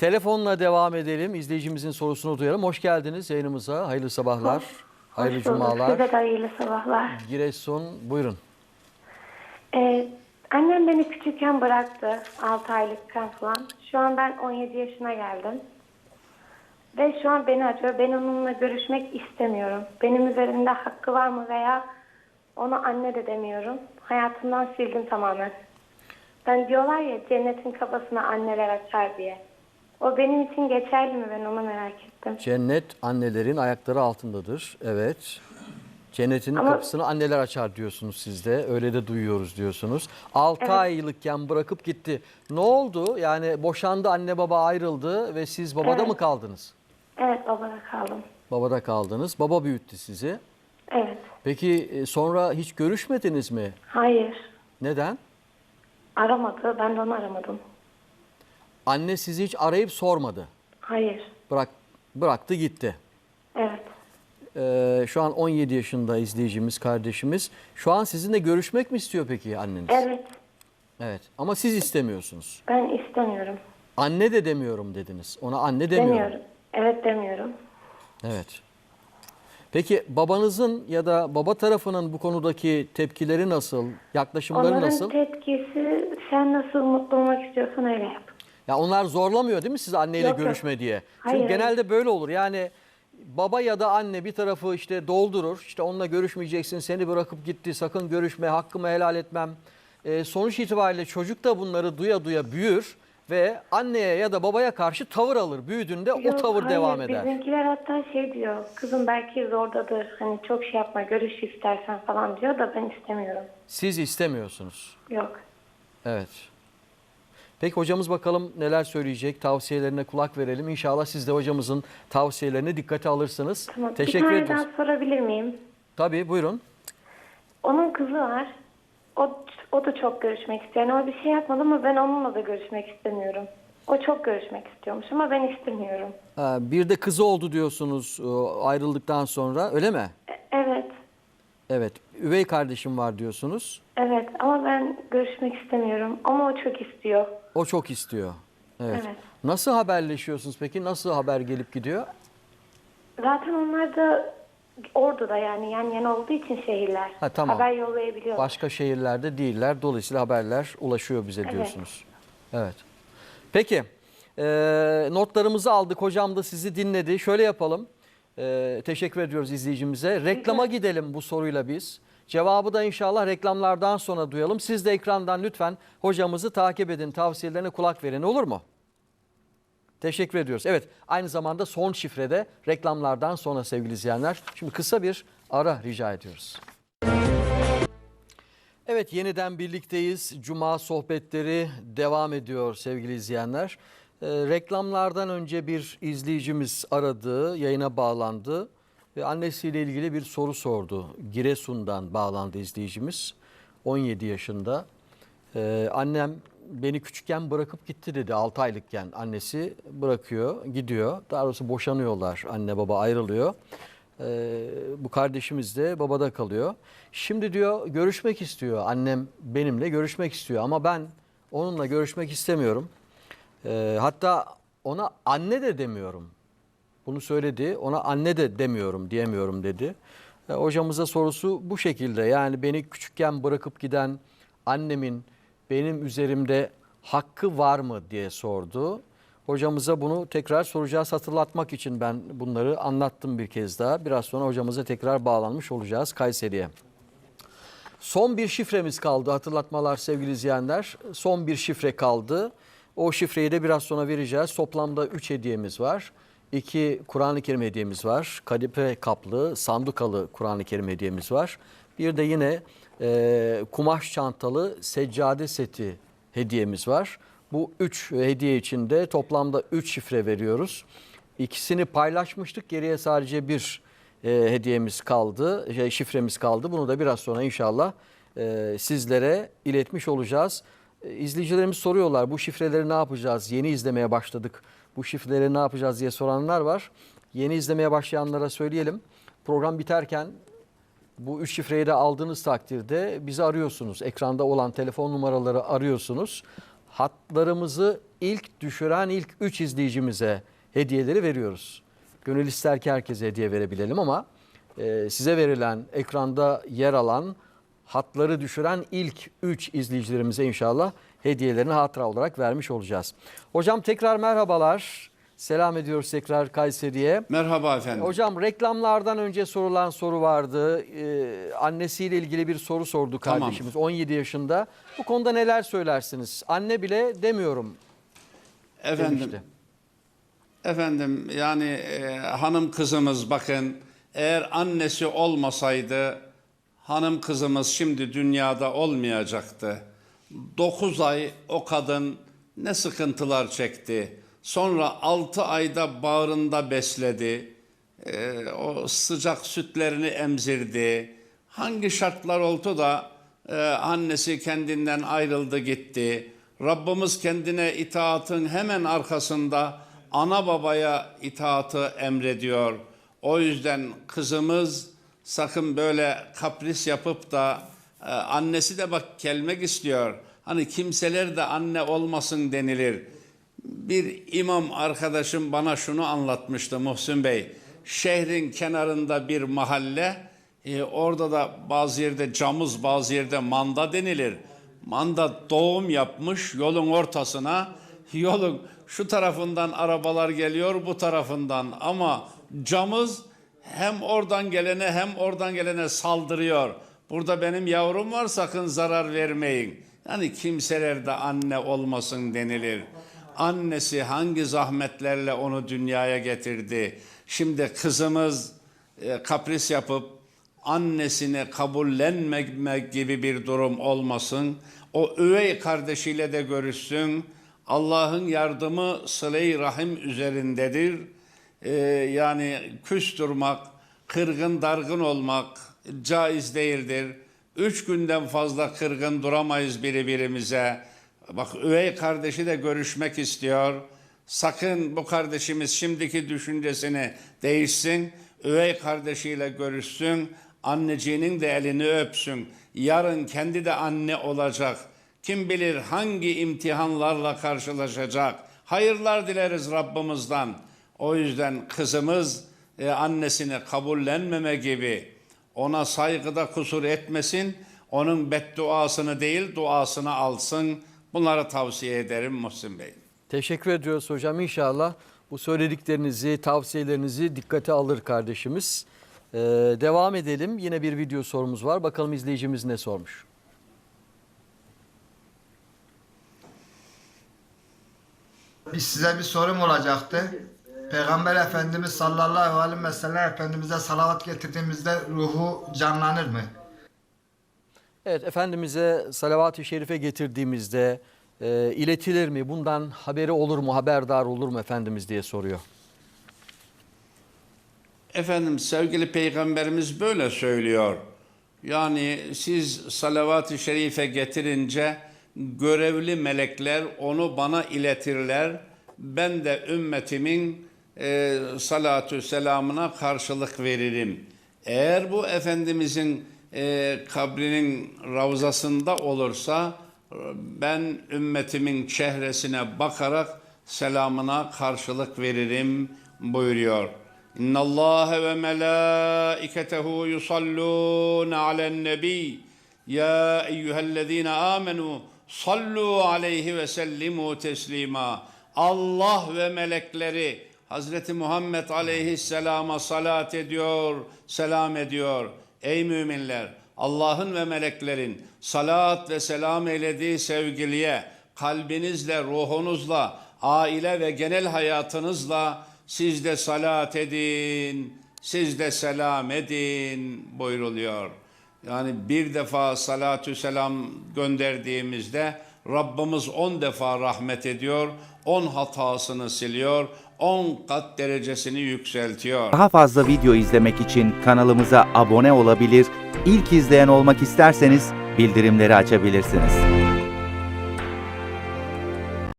Telefonla devam edelim. İzleyicimizin sorusunu duyalım. Hoş geldiniz yayınımıza. Hayırlı sabahlar. Hayırlı Hoş cumalar. Size de hayırlı sabahlar. Giresun buyurun. Ee, annem beni küçükken bıraktı. 6 aylıkken falan. Şu an ben 17 yaşına geldim. Ve şu an beni arıyor. Ben onunla görüşmek istemiyorum. Benim üzerimde hakkı var mı veya ona anne de demiyorum. Hayatımdan sildim tamamen. Ben diyorlar ya cennetin kapısını anneler açar diye. O benim için geçerli mi ben onu merak ettim. Cennet annelerin ayakları altındadır. Evet. Cennetin Ama- kapısını anneler açar diyorsunuz siz de. Öyle de duyuyoruz diyorsunuz. 6 Evet. aylıkken bırakıp gitti. Ne oldu? Yani boşandı anne baba ayrıldı ve siz babada mı kaldınız? Evet babada kaldım. Babada kaldınız. Baba büyüttü sizi. Evet. Peki e, sonra hiç görüşmediniz mi? Hayır. Neden? Aramadı. Ben de onu aramadım. Anne sizi hiç arayıp sormadı. Hayır. Bırak bıraktı gitti. Evet. Ee, şu an 17 yaşında izleyicimiz, kardeşimiz. Şu an sizinle görüşmek mi istiyor peki anneniz? Evet. Evet. Ama siz istemiyorsunuz. Ben istemiyorum. Anne de demiyorum dediniz. Ona anne demiyorum. Demiyorum. Evet demiyorum. Evet. Peki babanızın ya da baba tarafının bu konudaki tepkileri nasıl? Yaklaşımları Onların nasıl? tepkisi sen nasıl mutlu olmak istiyorsan öyle yap. Ya onlar zorlamıyor değil mi sizi anneyle Yok, görüşme diye? Hayır, Çünkü genelde böyle olur. Yani baba ya da anne bir tarafı işte doldurur. İşte onunla görüşmeyeceksin, seni bırakıp gitti, sakın görüşme, hakkımı helal etmem. Ee, sonuç itibariyle çocuk da bunları duya duya büyür ve anneye ya da babaya karşı tavır alır. Büyüdüğünde o tavır hayır, devam eder. Bizimkiler hatta şey diyor. Kızım belki zordadır. Hani çok şey yapma görüş istersen falan diyor da ben istemiyorum. Siz istemiyorsunuz. Yok. Evet. Peki hocamız bakalım neler söyleyecek. Tavsiyelerine kulak verelim. İnşallah siz de hocamızın tavsiyelerini dikkate alırsınız. Tamam. Teşekkür bir tane daha sorabilir miyim? Tabii buyurun. Onun kızı var. O, o da çok görüşmek istiyor. Yani o bir şey yapmadı ama ben onunla da görüşmek istemiyorum. O çok görüşmek istiyormuş ama ben istemiyorum. Ha, Bir de kızı oldu diyorsunuz e, ayrıldıktan sonra öyle mi? E- Evet. Evet. Üvey kardeşim var diyorsunuz. Evet ama ben görüşmek istemiyorum. Ama o çok istiyor. O çok istiyor. Evet. Evet. Nasıl haberleşiyorsunuz peki? Nasıl haber gelip gidiyor? Zaten onlar da Ordu'da yani yan yana olduğu için şehirler. Ha, tamam. Haber yollayabiliyorlar. Başka şehirlerde değiller. Dolayısıyla haberler ulaşıyor bize diyorsunuz. Evet. Peki. e, notlarımızı aldık. Hocam da sizi dinledi. Şöyle yapalım. E, teşekkür ediyoruz izleyicimize. Reklama gidelim bu soruyla biz. Cevabı da inşallah reklamlardan sonra duyalım. Siz de ekrandan lütfen hocamızı takip edin. Tavsiyelerine kulak verin olur mu? Teşekkür ediyoruz. Evet aynı zamanda son şifrede reklamlardan sonra sevgili izleyenler. Şimdi kısa bir ara rica ediyoruz. Evet yeniden birlikteyiz. Cuma sohbetleri devam ediyor sevgili izleyenler. Ee, reklamlardan önce bir izleyicimiz aradı, yayına bağlandı ve annesiyle ilgili bir soru sordu. Giresun'dan bağlandı izleyicimiz. 17 yaşında. Ee, annem beni küçükken bırakıp gitti dedi 6 aylıkken annesi bırakıyor gidiyor. Daha doğrusu boşanıyorlar anne baba ayrılıyor. Ee, bu kardeşimiz de babada kalıyor. Şimdi diyor görüşmek istiyor annem benimle görüşmek istiyor ama ben onunla görüşmek istemiyorum. Ee, hatta ona anne de demiyorum. Bunu söyledi. Ona anne de demiyorum, diyemiyorum dedi. E, hocamıza sorusu bu şekilde. Yani beni küçükken bırakıp giden annemin benim üzerimde hakkı var mı diye sordu. Hocamıza bunu tekrar soracağız. Hatırlatmak için ben bunları anlattım bir kez daha. Biraz sonra hocamıza tekrar bağlanmış olacağız Kayseri'ye. Son bir şifremiz kaldı hatırlatmalar sevgili izleyenler. Son bir şifre kaldı. O şifreyi de biraz sonra vereceğiz. Toplamda 3 hediyemiz var. 2 Kur'an-ı Kerim hediyemiz var. Kadife kaplı, sandukalı Kur'an-ı Kerim hediyemiz var. Bir de yine e, kumaş çantalı seccade seti hediyemiz var. Bu 3 hediye için de toplamda 3 şifre veriyoruz. İkisini paylaşmıştık. Geriye sadece bir e, hediyemiz kaldı, şey, şifremiz kaldı. Bunu da biraz sonra inşallah e, sizlere iletmiş olacağız. E, izleyicilerimiz soruyorlar bu şifreleri ne yapacağız? Yeni izlemeye başladık. Bu şifreleri ne yapacağız diye soranlar var. Yeni izlemeye başlayanlara söyleyelim. Program biterken bu üç şifreyi de aldığınız takdirde bizi arıyorsunuz. Ekranda olan telefon numaraları arıyorsunuz. hatlarımızı ilk düşüren ilk 3 izleyicimize hediyeleri veriyoruz. Gönül ister ki herkese hediye verebilelim ama e, size verilen ekranda yer alan hatları düşüren ilk 3 izleyicilerimize inşallah hediyelerini hatıra olarak vermiş olacağız. Hocam tekrar merhabalar. Selam ediyoruz tekrar Kayseri'ye. Merhaba efendim. Hocam reklamlardan önce sorulan soru vardı. Ee, annesiyle ilgili bir soru sordu Tamam. kardeşimiz 17 yaşında. Bu konuda neler söylersiniz? Anne bile demiyorum efendim, demişti. efendim yani e, hanım kızımız bakın eğer annesi olmasaydı hanım kızımız şimdi dünyada olmayacaktı. 9 ay o kadın ne sıkıntılar çekti. Sonra 6 ayda bağrında besledi. E, o sıcak sütlerini emzirdi. Hangi şartlar oldu da e, annesi kendinden ayrıldı gitti. Rabbimiz kendine itaatın hemen arkasında ana babaya itaatı emrediyor. O yüzden kızımız sakın böyle kapris yapıp da e, annesi de bak gelmek istiyor. Hani kimseler de anne olmasın denilir. Bir imam arkadaşım bana şunu anlatmıştı Muhsin Bey. Şehrin kenarında bir mahalle, e, orada da bazı yerde camız, bazı yerde manda denilir. Manda doğum yapmış yolun ortasına, yolun şu tarafından arabalar geliyor, bu tarafından ama camız hem oradan gelene hem oradan gelene saldırıyor. Burada benim yavrum var sakın zarar vermeyin. Yani kimseler de anne olmasın denilir. Annesi hangi zahmetlerle onu dünyaya getirdi. Şimdi kızımız e, kapris yapıp annesini kabullenmemek gibi bir durum olmasın. O üvey kardeşiyle de görüşsün. Allah'ın yardımı sıle-i rahim üzerindedir. Ee, yani küs durmak, kırgın dargın olmak caiz değildir. Üç günden fazla kırgın duramayız birbirimize. Bak üvey kardeşi de görüşmek istiyor. Sakın bu kardeşimiz şimdiki düşüncesini değişsin. Üvey kardeşiyle görüşsün. Anneciğinin de elini öpsün. Yarın kendi de anne olacak. Kim bilir hangi imtihanlarla karşılaşacak. Hayırlar dileriz Rabbimizden. O yüzden kızımız e, annesini kabullenmeme gibi ona saygıda kusur etmesin. Onun bedduasını değil duasını alsın. Bunları tavsiye ederim Muhsin Bey. Teşekkür ediyoruz hocam. İnşallah bu söylediklerinizi, tavsiyelerinizi dikkate alır kardeşimiz. Ee, devam edelim. Yine bir video sorumuz var. Bakalım izleyicimiz ne sormuş. Biz size bir sorum olacaktı. Peygamber Efendimiz sallallahu aleyhi ve sellem Efendimiz'e salavat getirdiğimizde ruhu canlanır mı? Evet Efendimiz'e salavat-ı şerife getirdiğimizde e, iletilir mi? Bundan haberi olur mu? Haberdar olur mu Efendimiz diye soruyor. Efendim sevgili peygamberimiz böyle söylüyor. Yani siz salavat-ı şerife getirince görevli melekler onu bana iletirler. Ben de ümmetimin e, salatü selamına karşılık veririm. Eğer bu Efendimizin e, kabrinin ravzasında olursa ben ümmetimin çehresine bakarak selamına karşılık veririm buyuruyor. İnna Allah ve melaiketehu yusallun alen nebi. Ya eyyühellezine amenu sallu aleyhi ve sellimu teslima. Allah ve melekleri Hazreti Muhammed aleyhisselama salat ediyor, selam ediyor. Ey müminler! Allah'ın ve meleklerin salat ve selam eylediği sevgiliye kalbinizle, ruhunuzla, aile ve genel hayatınızla siz de salat edin, siz de selam edin buyruluyor. Yani bir defa salatü selam gönderdiğimizde Rabbimiz on defa rahmet ediyor, on hatasını siliyor, on kat derecesini yükseltiyor. Daha fazla video izlemek için kanalımıza abone olabilir, ilk izleyen olmak isterseniz bildirimleri açabilirsiniz.